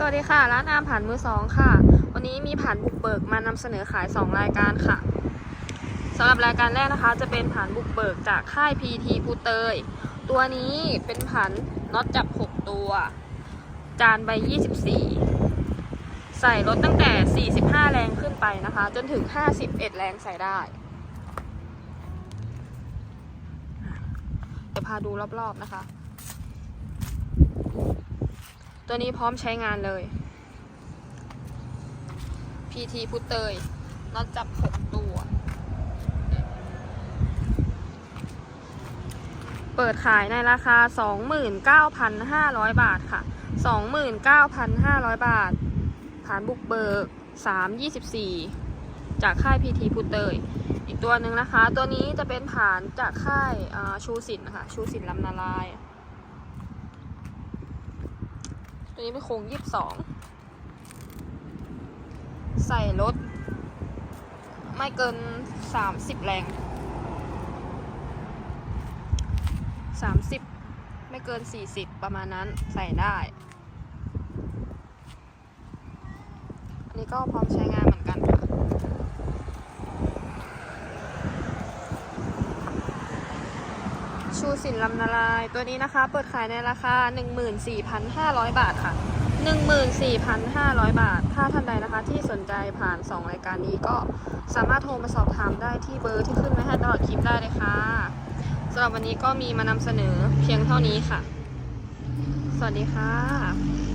สวัสดีค่ะ ร้านอามผ่านมือสองค่ะ วันนี้มีผ่านบุกเบิกมานำเสนอขาย 2 รายการค่ะสำหรับรายการแรกนะคะ จะเป็นผ่านบุกเบิกจากค่าย PT ภูเตย ตัวนี้เป็นผ่านน็อตจับ 6 ตัว จานใบ 24 ใส่รถตั้งแต่ 45 แรงขึ้นไปนะคะ จนถึง 51 แรงใส่ได้เดี๋ยวพาดูรอบๆนะคะ ตัวนี้พร้อมใช้งานเลย PT พุตเตยน็อตจับ 6 ตัว เปิดขายในราคา 29,500 บาทค่ะ 29,500 บาท ผ่านบุกเบิก 324 จากค่าย PT พุตเตยอีกตัวหนึ่งนะคะ ตัวนี้จะเป็นผ่านจากค่ายชูสินนะคะ ชูสินลำนาลาย ตัวนี้เป็นโค้งยี่สิบสองใส่รถ ไม่เกินสามสิบแรงสามสิบไม่เกินสี่สิบประมาณนั้นใส่ได้ อันนี้ก็พร้อมใช้งานเหมือนกันค่ะ ชูสินลำนาลายตัวนี้นะคะ เปิดขายในราคา 14,500 บาทค่ะ 14,500 บาท ถ้าท่านใดนะคะที่สนใจผ่าน 2 รายการนี้ก็สามารถโทรมาสอบถามได้ที่เบอร์ที่ขึ้นไว้ให้ตลอดคลิปได้เลยค่ะสำหรับวันนี้ก็มีมานำเสนอเพียงเท่านี้ค่ะ สวัสดีค่ะ